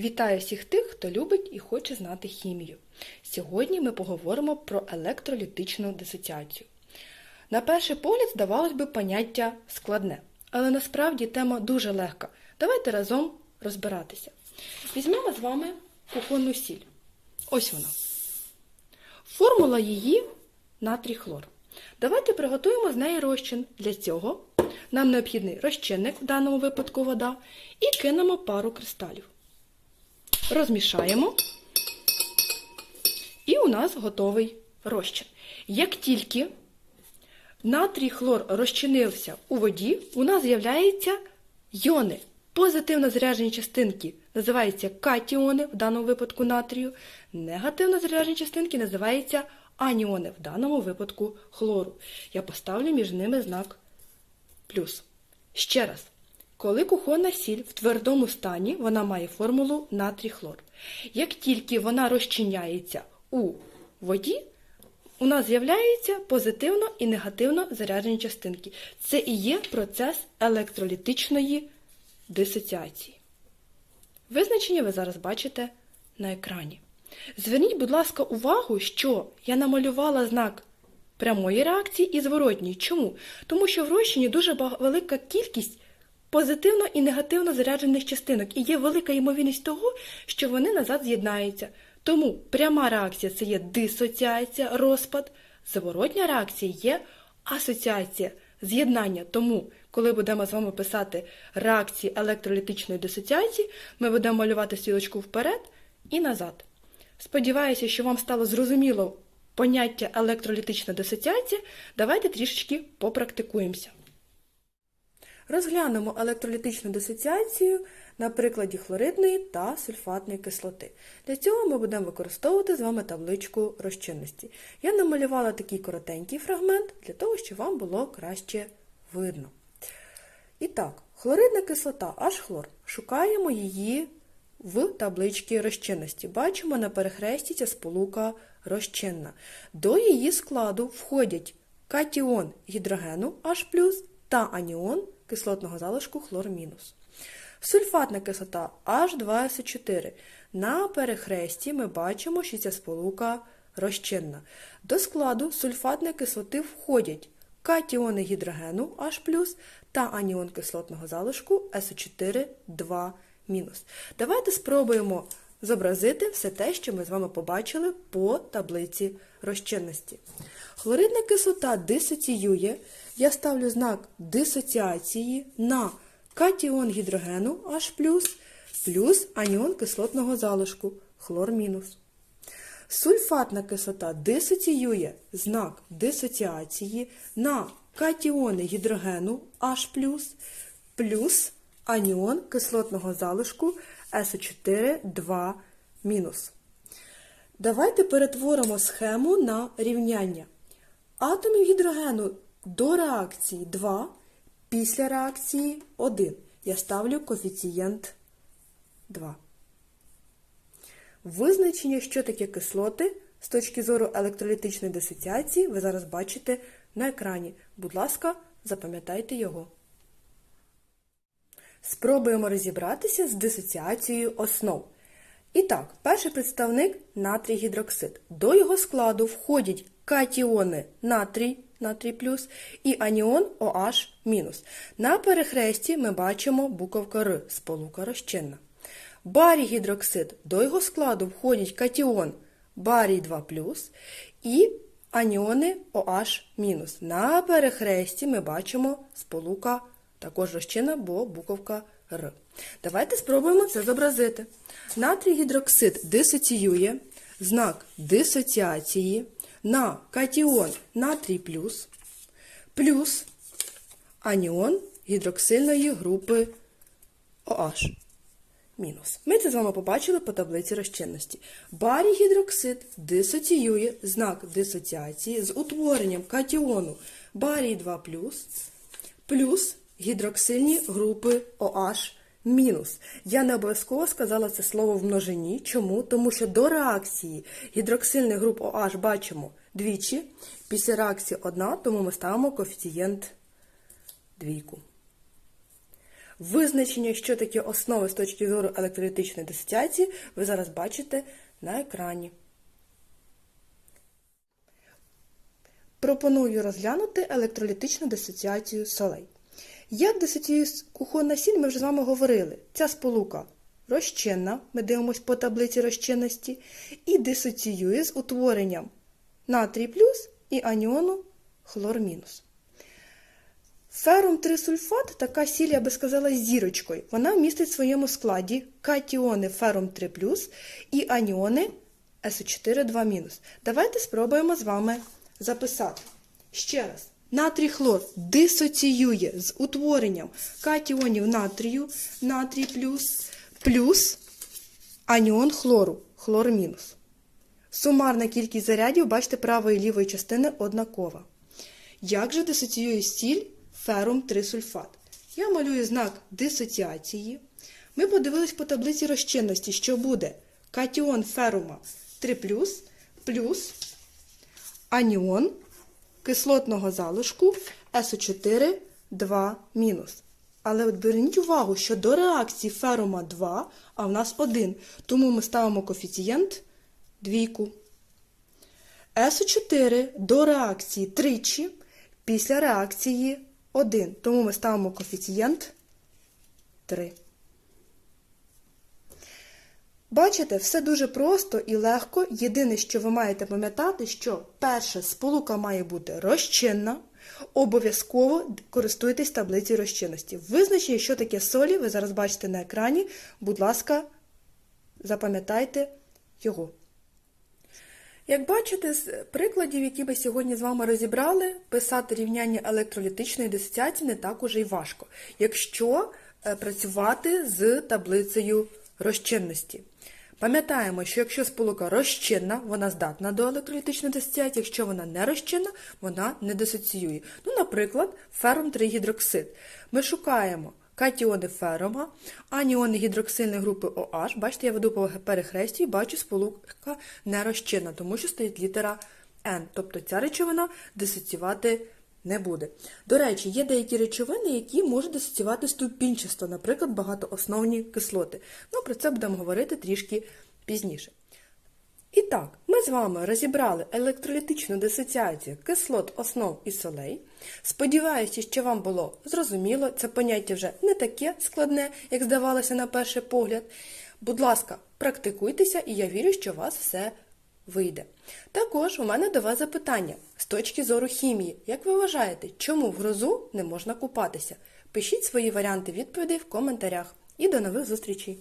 Вітаю всіх тих, хто любить і хоче знати хімію. Сьогодні ми поговоримо про електролітичну дисоціацію. На перший погляд, здавалось би, поняття складне, але насправді тема дуже легка. Давайте разом розбиратися. Візьмемо з вами кухонну сіль. Ось вона. Формула її натрій хлор. Давайте приготуємо з неї розчин. Для цього нам необхідний розчинник, в даному випадку вода, і кинемо пару кристалів. Розмішаємо, і у нас готовий розчин. Як тільки натрій хлор розчинився у воді, у нас з'являються йони. Позитивно заряджені частинки називаються катіони, в даному випадку натрію. Негативно заряджені частинки називаються аніони, в даному випадку хлору. Я поставлю між ними знак плюс. Ще раз. Коли кухонна сіль в твердому стані, вона має формулу натрій хлор. Як тільки вона розчиняється у воді, у нас з'являються позитивно і негативно заряджені частинки. Це і є процес електролітичної дисоціації. Визначення ви зараз бачите на екрані. Зверніть, будь ласка, увагу, що я намалювала знак прямої реакції і зворотній. Чому? Тому що в розчині дуже велика кількість позитивно і негативно заряджених частинок, і є велика ймовірність того, що вони назад з'єднаються. Тому пряма реакція це є дисоціація, розпад, зворотня реакція є асоціація, з'єднання. Тому, коли будемо з вами писати реакції електролітичної дисоціації, ми будемо малювати стрілочку вперед і назад. Сподіваюся, що вам стало зрозуміло поняття електролітична дисоціація. Давайте трішечки попрактикуємося. Розглянемо електролітичну дисоціацію на прикладі хлоридної та сульфатної кислоти. Для цього ми будемо використовувати з вами табличку розчинності. Я намалювала такий коротенький фрагмент для того, щоб вам було краще видно. І так, хлоридна кислота H-хлор. Шукаємо її в табличці розчинності. Бачимо на перехресті ця сполука розчинна. До її складу входять катіон гідрогену H+, та аніон кислотного залишку хлор-. мінус. Сульфатна кислота H2SO4. На перехресті ми бачимо, що ця сполука розчинна. До складу сульфатної кислоти входять катіони гідрогену H+, та аніон кислотного залишку SO4 2 Давайте спробуємо зобразити все те, що ми з вами побачили по таблиці розчинності. Хлоридна кислота дисоціює. Я ставлю знак дисоціації на катіон гідрогену H+, плюс аніон кислотного залишку хлор-. Сульфатна кислота дисоціює знак дисоціації на катіони гідрогену H+, плюс аніон кислотного залишку СО4 2 мінус. Давайте перетворимо схему на рівняння. Атомів гідрогену до реакції 2, після реакції 1. Я ставлю коефіцієнт 2. Визначення, що таке кислоти з точки зору електролітичної дисоціації, ви зараз бачите на екрані. Будь ласка, запам'ятайте його. Спробуємо розібратися з дисоціацією основ. І так, перший представник натрій гідроксид. До його складу входять катіони натрій, натрій плюс і аніон OH мінус. На перехресті ми бачимо буковка Р, сполука розчинна. Барій гідроксид. До його складу входять катіон барій 2 плюс і аніони OH мінус. На перехресті ми бачимо сполука також розчина, бо буковка Р. Давайте спробуємо це зобразити. Натрій гідроксид дисоціює знак дисоціації на катіон натрій плюс, плюс аніон гідроксильної групи OH. Мінус. Ми це з вами побачили по таблиці розчинності. Барій гідроксид дисоціює знак дисоціації з утворенням катіону барій 2 плюс, гідроксильні групи OH мінус. Я не обов'язково сказала це слово в множині. Чому? Тому що до реакції гідроксильних груп OH бачимо двічі, після реакції одна, тому ми ставимо коефіцієнт двійку. Визначення, що таке основи з точки зору електролітичної дисоціації, ви зараз бачите на екрані. Пропоную розглянути електролітичну дисоціацію солей. Як дисоціює кухонна сіль, ми вже з вами говорили. Ця сполука розчинна, ми дивимося по таблиці розчинності, і дисоціює з утворенням натрій плюс і аніону хлор мінус. Ферум трисульфат, така сіль, я би сказала, зірочкою. Вона містить в своєму складі катіони ферум 3 і аніони СО4 2 Давайте спробуємо з вами записати. Ще раз. Натрій хлор дисоціює з утворенням катіонів натрію, натрій плюс, плюс аніон хлору, хлор мінус. Сумарна кількість зарядів, бачите, правої і лівої частини однакова. Як же дисоціює сіль ферум трисульфат? Я малюю знак дисоціації. Ми подивились по таблиці розчинності, що буде катіон ферума 3 плюс аніон кислотного залишку СО4 2 Але от беріть увагу, що до реакції ферума 2, а в нас 1, тому ми ставимо коефіцієнт двійку. СО4 до реакції тричі після реакції 1, тому ми ставимо коефіцієнт 3. Бачите, все дуже просто і легко. Єдине, що ви маєте пам'ятати, що перша сполука має бути розчинна. Обов'язково користуйтесь таблицею розчинності. Визначення, що таке солі, ви зараз бачите на екрані. Будь ласка, запам'ятайте його. Як бачите, з прикладів, які ми сьогодні з вами розібрали, писати рівняння електролітичної дисоціації не так уже й важко, якщо е, працювати з таблицею розчинності. Пам'ятаємо, що якщо сполука розчинна, вона здатна до електролітичної дисоціації, якщо вона не розчинна, вона не дисоціює. Ну, наприклад, ферум 3 гідроксид. Ми шукаємо катіони ферума, аніони гідроксильної групи OH. Бачите, я веду по перехресті і бачу, сполука не розчинна, тому що стоїть літера N. Тобто ця речовина дисоціювати не буде. До речі, є деякі речовини, які можуть дисоціювати ступінчасто, наприклад, багатоосновні кислоти. Ну, про це будемо говорити трішки пізніше. І так, ми з вами розібрали електролітичну дисоціацію кислот, основ і солей. Сподіваюся, що вам було зрозуміло, це поняття вже не таке складне, як здавалося на перший погляд. Будь ласка, практикуйтеся, і я вірю, що у вас все вийде. Також у мене до вас запитання з точки зору хімії. Як ви вважаєте, чому в грозу не можна купатися? Пишіть свої варіанти відповідей в коментарях. І до нових зустрічей!